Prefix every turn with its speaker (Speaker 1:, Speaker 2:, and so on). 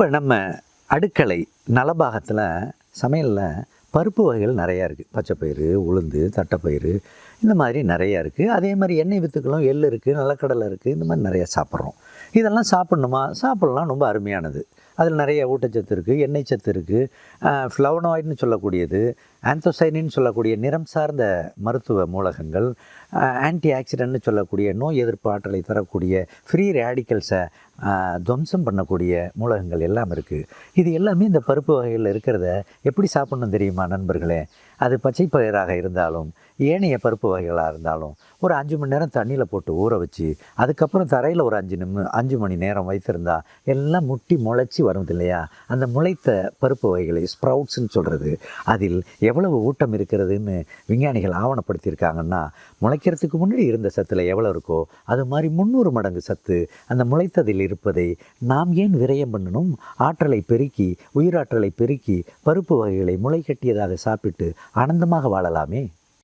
Speaker 1: இப்போ நம்ம அடுக்களை நலபாகத்தில் சமையலில் பருப்பு வகைகள் நிறையா இருக்குது பச்சைப்பயிறு உளுந்து தட்டைப்பயிறு இந்த மாதிரி நிறையா இருக்குது அதே மாதிரி எண்ணெய் வித்துக்களும் எள் இருக்குது நிலக்கடலை இருக்குது இந்த மாதிரி நிறையா சாப்பிட்றோம். இதெல்லாம் சாப்பிட்ணுமா? சாப்பிட்லாம். ரொம்ப அருமையானது. அதில் நிறைய ஊட்டச்சத்து இருக்குது எண்ணெய் சத்து இருக்குது ஃப்ளவனாய்டுன்னு சொல்லக்கூடியது ஆந்தோசைனின்னு சொல்லக்கூடிய நிறம் சார்ந்த மருத்துவ மூலகங்கள் ஆன்டி ஆக்சிடென்ட்னு சொல்லக்கூடிய நோய் எதிர்ப்பு ஆற்றலை தரக்கூடிய ஃப்ரீ ரேடிக்கல்ஸை துவம்சம் பண்ணக்கூடிய மூலகங்கள் எல்லாம் இருக்குது இது எல்லாமே இந்த பருப்பு வகைகளில் இருக்கிறத எப்படி சாப்பிட்ணும் தெரியுமா நண்பர்களே? அது பச்சை பயிராக இருந்தாலும் ஏனைய பருப்பு வகைகளாக இருந்தாலும் ஒரு அஞ்சு மணி நேரம் தண்ணியில் போட்டு ஊற வச்சு அதுக்கப்புறம் தரையில் ஒரு அஞ்சு நிமி அஞ்சு மணி நேரம் வைத்திருந்தா எல்லாம் முட்டி முளைச்சி வருது இல்லையா அந்த முளைத்த பருப்பு வகைகளை ஸ்ப்ரவுட்ஸ்ன்னு சொல்கிறது அதில் எவ்வளவு ஊட்டம் இருக்கிறதுன்னு விஞ்ஞானிகள் ஆவணப்படுத்தியிருக்காங்கன்னா முளைக்கிறதுக்கு முன்னாடி இருந்த சத்தில் எவ்வளோ இருக்கோ அது மாதிரி முந்நூறு மடங்கு சத்து அந்த முளைத்ததில் இருப்பதை நாம் ஏன் விரயம் பண்ணணும்? ஆற்றலை பெருக்கி உயிராற்றலை பெருக்கி பருப்பு வகைகளை முளை கட்டியதாக சாப்பிட்டு ஆனந்தமாக வாழலாமே?